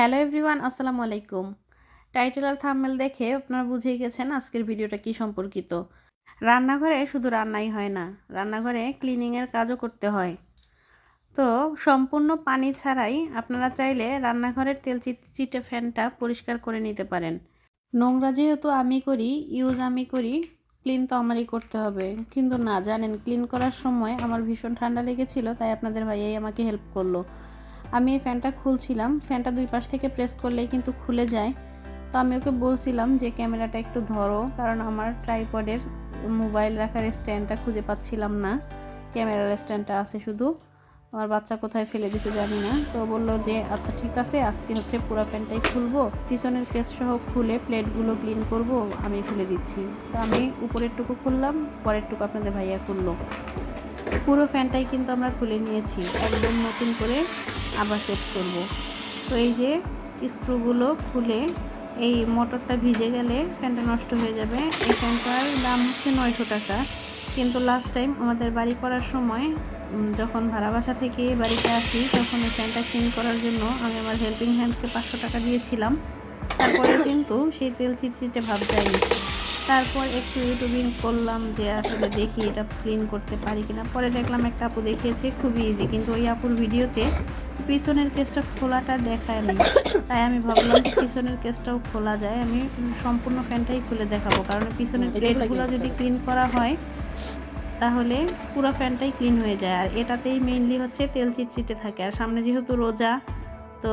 Hello everyone, আসসালামু আলাইকুম। Title আর thumbnail দেখে আপনারা বুঝেই গেছেন আজকের ভিডিওটা কি সম্পর্কিত। রান্নাঘরে শুধু রান্নাই হয় না, রান্নাঘরে ক্লিনিংয়ের কাজও করতে হয়। তো সম্পূর্ণ পানি ছাড়াই আপনারা চাইলে রান্নাঘরের তেল চিটে ফ্যানটা পরিষ্কার করে নিতে পারেন। নোংরা যেহেতু আমি করি, ইউজ আমি করি ক্লিন তো আমারই করতে হবে। কিন্তু না, জানেন ক্লিন করার সময় আমার ভীষণ ঠান্ডা লেগেছিল, তাই আপনাদের ভাইয়াই আমাকে হেল্প করল। আমি এই ফ্যানটা খুলছিলাম। ফ্যানটা দুই পাশ থেকে প্রেস করলেই কিন্তু খুলে যায়। তো আমি ওকে বলছিলাম যে, ক্যামেরাটা একটু ধরো, কারণ আমার ট্রাইপডের মোবাইল রাখার স্ট্যান্ডটা খুঁজে পাচ্ছিলাম না। ক্যামেরার স্ট্যান্ডটা আছে শুধু। আমার বাচ্চা কোথায় ফেলে দিতে জানি না। তো বলল যে আচ্ছা ঠিক আছে আজকে হচ্ছে পুরো প্যান্টটাই খুলবো। পিছনের কেস সহ খুলে প্লেটগুলো ক্লিন করব, আমি খুলে দিচ্ছি। তো আমি উপরের টুকু খুললাম পরের টুকু আপনাদের ভাইয়া খুললো। পুরো ফ্যানটাই কিন্তু আমরা খুলে নিয়েছি। একদম নতুন করে আবার সেট করব। তো এই যে স্ক্রুগুলো খুলে এই মোটরটা ভিজে গেলে ফ্যানটা নষ্ট হয়ে যাবে। এই ফ্যানটার দাম হচ্ছে নয়শো টাকা। কিন্তু লাস্ট টাইম আমাদের বাড়ি করার সময় যখন ভাড়া বাসা থেকে বাড়িতে আসি, তখন এই ফ্যানটা চেঞ্জ করার জন্য আমি আমার হেল্পিং হ্যান্ডকে পাঁচশো টাকা দিয়েছিলাম। তারপরে কিন্তু সেই তেল চিটচিটে ভাব যায়নি। তারপর একটু ইউটিউবিং করলাম যে আসলে দেখি এটা ক্লিন করতে পারি কিনা। পরে দেখলাম একটা আপু দেখিয়েছে খুবই ইজি কিন্তু ওই আপুর ভিডিওতে পিছনের কেসটা খোলাটা দেখায় নি তাই আমি ভাবলাম যে পিছনের কেসটাও খোলা যায়। আমি সম্পূর্ণ ফ্যানটাই খুলে দেখাবো। কারণ পিছনের প্লেটগুলো যদি ক্লিন করা হয় তাহলে পুরো ফ্যানটাই ক্লিন হয়ে যায়। আর এটাতেই মেইনলি হচ্ছে তেল চিটচিটে থাকে। আর সামনে যেহেতু রোজা তো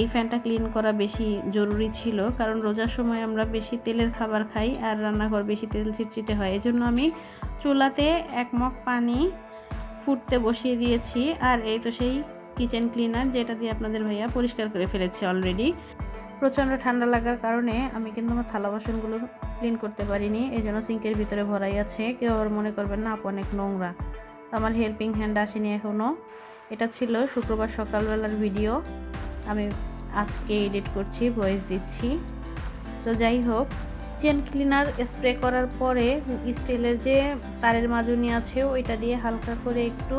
এই ফ্যানটা ক্লিন করা বেশি জরুরি ছিল, কারণ রোজার সময় আমরা বেশি তেলের খাবার খাই আর রান্নাঘর বেশি তেল চিটচিটে হয়। এই জন্য আমি চুলাতে এক মগ পানি ফুটতে বসিয়ে দিয়েছি আর এই তো সেই কিচেন ক্লিনার যেটা দিয়ে আপনাদের ভাইয়া পরিষ্কার করে ফেলেছে অলরেডি। প্রচণ্ড ঠান্ডা লাগার কারণে আমি কিন্তু আমার থালা বাসনগুলো ক্লিন করতে পারিনি এই জন্য সিঙ্কের ভিতরে ভরাই আছে। কেউ আবার মনে করবেন না, আপু অনেক নোংরা। তো আমার হেল্পিং হ্যান্ড আসেনি এখনও এটা ছিল শুক্রবার সকালবেলার ভিডিও। আমি আজকে এডিট করছি ভয়েস দিচ্ছি। তো যাই হোক চেন ক্লিনার স্প্রে করার পরে স্টিলের যে তারের মাজুনি আছে, ওইটা দিয়ে হালকা করে একটু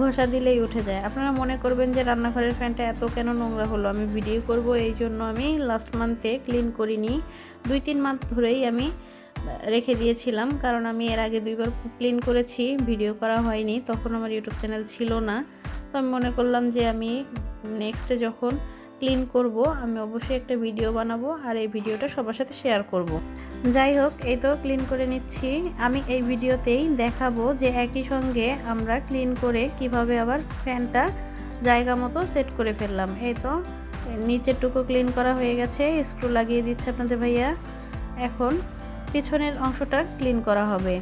ঘষা দিলেই উঠে যায়। আপনারা মনে করবেন যে রান্নাঘরের ফ্যানটা এত কেন নোংরা হলো? আমি ভিডিও করব, এই জন্য আমি লাস্ট মান্থে ক্লিন করিনি। দুই, তিন মান্থ ধরেই আমি রেখে দিয়েছিলাম, কারণ আমি এর আগে দুইবার ক্লিন করেছি ভিডিও করা হয়নি, তখন আমার ইউটিউব চ্যানেল ছিল না। তো আমি মনে করলাম যে আমি নেক্সটে যখন ক্লিন করব, আমি অবশ্যই একটা ভিডিও বানাবো আর এই ভিডিওটা সবার সাথে শেয়ার করব। যাই হোক, এই তো ক্লিন করে নিচ্ছি। আমি এই ভিডিওতেই দেখাবো যে একই সঙ্গে আমরা ক্লিন করে কীভাবে আবার ফ্যানটা জায়গা মতো সেট করে ফেললাম। এই তো, নিচের টুকু ক্লিন করা হয়ে গেছে। স্ক্রু লাগিয়ে দিচ্ছে আপনাদের ভাইয়া। এখন পিছনের অংশটা ক্লিন করা হবে।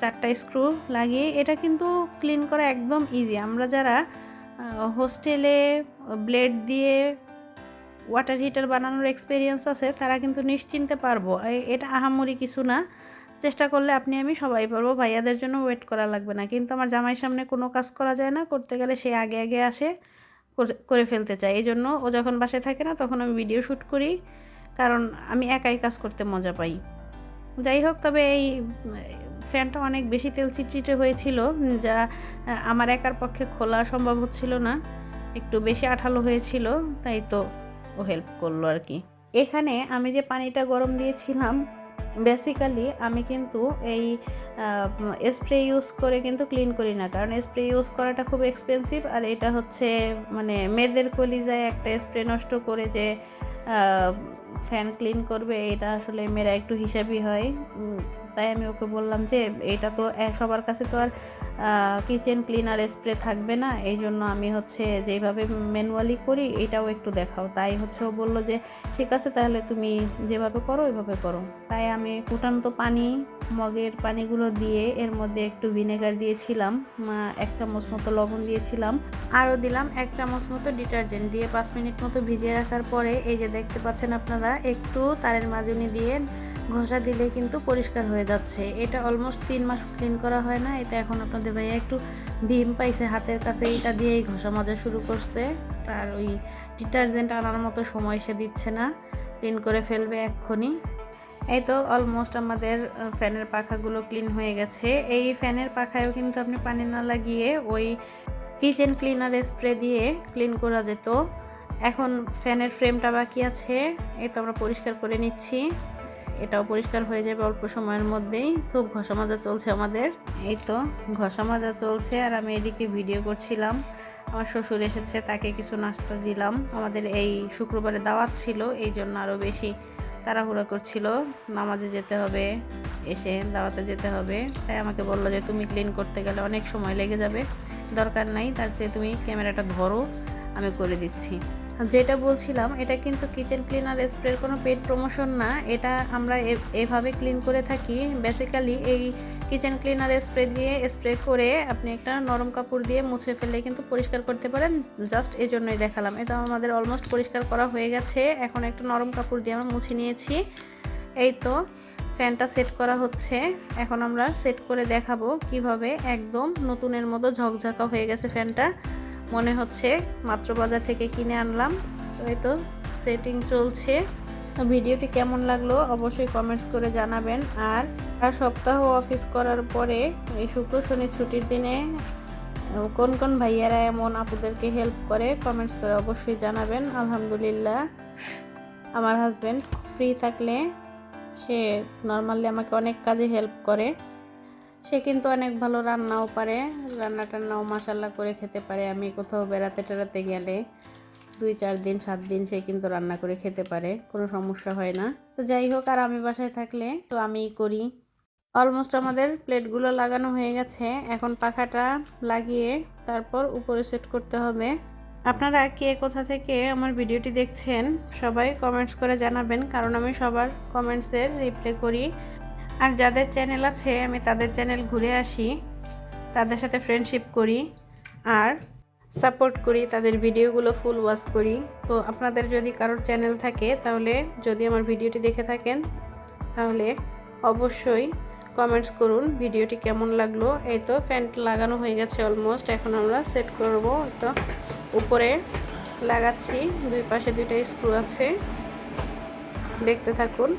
চারটা স্ক্রু লাগিয়ে, এটা কিন্তু ক্লিন করা একদম ইজি আমরা যারা হোস্টেলে ব্লেড দিয়ে ওয়াটার হিটার বানানোর এক্সপিরিয়েন্স আছে, তারা কিন্তু নিশ্চিন্তে পারব। এটা আহামরি কিছু না। চেষ্টা করলে আপনি আমি সবাই পারব, ভাইয়াদের জন্য ওয়েট করা লাগবে না। কিন্তু আমার জামাই সামনে কোনো কাজ করা যায় না, করতে গেলে সে আগে আগে আসে, করে- ফেলতে চায়। এই জন্য ও যখন বাসায় থাকে না, তখন আমি ভিডিও শ্যুট করি, কারণ আমি একাই কাজ করতে মজা পাই। যাই হোক, তবে এই ফ্যানটা অনেক বেশি তেল চিটচিটে হয়েছিল, যা আমার একার পক্ষে খোলা সম্ভব হচ্ছিল না, একটু বেশি আঠালো হয়েছিল, তাই তো ও হেল্প করল আর কি। এখানে আমি যে পানিটা গরম দিয়েছিলাম বেসিক্যালি আমি কিন্তু এই স্প্রে ইউজ করে কিন্তু ক্লিন করি না, কারণ স্প্রে ইউজ করাটা খুব এক্সপেন্সিভ আর এটা হচ্ছে মানে মেয়েদের কলিজায় একটা স্প্রে নষ্ট করে যে ফ্যান ক্লিন করবে, এটা আসলে মেয়েরা একটু হিসাবই হয় তাই আমি ওকে বললাম যে, এটা তো সবার কাছে তো আর কিচেন ক্লিনার স্প্রে থাকবে না। এই জন্য আমি হচ্ছে যেভাবে ম্যানুয়ালি করি, এটাও একটু দেখাও। তাই হচ্ছে ও বলল যে, ঠিক আছে, তাহলে তুমি যেভাবে করো, ওইভাবে করো। তাই আমি ফুটান্ত পানি, মগের পানিগুলো দিয়ে এর মধ্যে একটু ভিনেগার দিয়েছিলাম এক চামচ মতো লবণ দিয়েছিলাম। আরও দিলাম এক চামচ মতো ডিটারজেন্ট দিয়ে পাঁচ মিনিট মতো ভিজিয়ে রাখার পরে, এই যে দেখতে পাচ্ছেন আপনারা, একটু তারের মাজুনি দিয়ে ঘষা দিলে কিন্তু পরিষ্কার হয়ে যাচ্ছে। এটা অলমোস্ট তিন মাস ক্লিন করা হয় না। এটা এখন আপনাদের ভাইয়া একটু ভীম পাইছে হাতের কাছে। এটা দিয়েই ঘষা মাজা শুরু করছে। তার ওই ডিটারজেন্ট আনার মতো সময় সে দিচ্ছে না। ক্লিন করে ফেলবে এক্ষুনি। এই তো অলমোস্ট আমাদের ফ্যানের পাখাগুলো ক্লিন হয়ে গেছে। এই ফ্যানের পাখায়ও কিন্তু আপনি পানি না লাগিয়ে ওই কিচেন ক্লিনার স্প্রে দিয়ে ক্লিন করা যেত। এখন ফ্যানের ফ্রেমটা বাকি আছে। এই তো আমরা পরিষ্কার করে নিচ্ছি। এটাও পরিষ্কার হয়ে যাবে অল্প সময়ের মধ্যেই। খুব ঘষা মাজা চলছে আমাদের। এই তো, ঘষা মাজা চলছে আর আমি এদিকে ভিডিও করছিলাম। আমার শ্বশুর এসেছে, তাকে কিছু নাস্তা দিলাম। আমাদের এই শুক্রবারে দাওয়াত ছিল, এই জন্য আরও বেশি তাড়াহুড়া করছিল। নামাজে যেতে হবে, এসে দাওয়াতে যেতে হবে। তাই আমাকে বলল যে, তুমি ক্লিন করতে গেলে অনেক সময় লেগে যাবে। দরকার নাই, তার চেয়ে তুমি ক্যামেরাটা ধরো, আমি করে দিচ্ছি। যেটা বলছিলাম, এটা কিন্তু কিচেন ক্লিনার স্প্রের কোনো পেড প্রমোশন না। এটা আমরা এভাবে ক্লিন করে থাকি। বেসিক্যালি এই কিচেন ক্লিনার স্প্রে দিয়ে স্প্রে করে আপনি একটা নরম কাপড় দিয়ে মুছে ফেলে কিন্তু পরিষ্কার করতে পারেন। জাস্ট এই জন্যই দেখালাম। এটা আমাদের অলমোস্ট পরিষ্কার করা হয়ে গেছে। এখন একটা নরম কাপড় দিয়ে আমরা মুছে নিয়েছি। এই তো, ফ্যানটা সেট করা হচ্ছে। এখন আমরা সেট করে দেখাবো কীভাবে একদম নতুনের মতো ঝকঝকা হয়ে গেছে ফ্যানটা। মনে হচ্ছে মাত্র বাজার থেকে কিনে আনলাম। তো তো সেটিং চলছে। ভিডিওটি কেমন লাগল অবশ্যই কমেন্টস করে জানাবেন। আর সপ্তাহ অফিস করার পরে এই শুক্র, শনি ছুটির দিনে কোন কোন ভাইয়ারা এমন আপুদেরকে হেল্প করে কমেন্টস করে অবশ্যই জানাবেন। আলহামদুলিল্লাহ, আমার হাজব্যান্ড ফ্রি থাকলে সে নর্মালি আমাকে অনেক কাজে হেল্প করে। সে কিন্তু অনেক ভালো রান্নাও পারে। রান্না টান্নাও মাসাল্লাহ করে খেতে পারে। আমি কোথাও বেড়াতে টেড়াতে গেলে দুই, চার দিন, সাত দিন সে কিন্তু রান্না করে খেতে পারে। কোনো সমস্যা হয় না। তো যাই হোক, আর আমি বাসায় থাকলে তো আমিই করি। অলমোস্ট আমাদের প্লেটগুলো লাগানো হয়ে গেছে। এখন পাখাটা লাগিয়ে তারপর উপরে সেট করতে হবে। আপনারা কে কোথা থেকে আমার ভিডিওটি দেখছেন, সবাই কমেন্টস করে জানাবেন। কারণ আমি সবার কমেন্টসের রিপ্লাই করি। আর যাদের চ্যানেল আছে, আমি তাদের চ্যানেল ঘুরে আসি, তাদের সাথে ফ্রেন্ডশিপ করি আর সাপোর্ট করি, তাদের ভিডিওগুলো ফুল ওয়াচ করি। তো আপনাদের যদি কারোর চ্যানেল থাকে, তাহলে যদি আমার ভিডিওটি দেখে থাকেন, তাহলে অবশ্যই কমেন্টস করুন ভিডিওটি কেমন লাগল। এই তো ফ্যানটা লাগানো হয়ে গেছে অলমোস্ট এখন আমরা সেট করব। তো উপরে লাগাচ্ছি, দুই পাশে দুইটা স্ক্রু আছে। দেখতে থাকুন।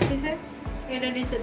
কিসে এটা নিচের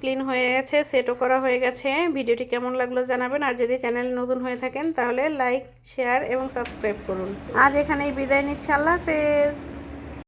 ক্লিন হয়ে গেছে সেটও করা হয়ে গেছে। ভিডিওটি কেমন লাগল জানাবেন। আর যদি চ্যানেল নতুন হয়ে থাকেন, তাহলে লাইক শেয়ার এবং সাবস্ক্রাইব করুন। আজ এখানেই বিদায় নিচ্ছি। আল্লাহ হাফেজ।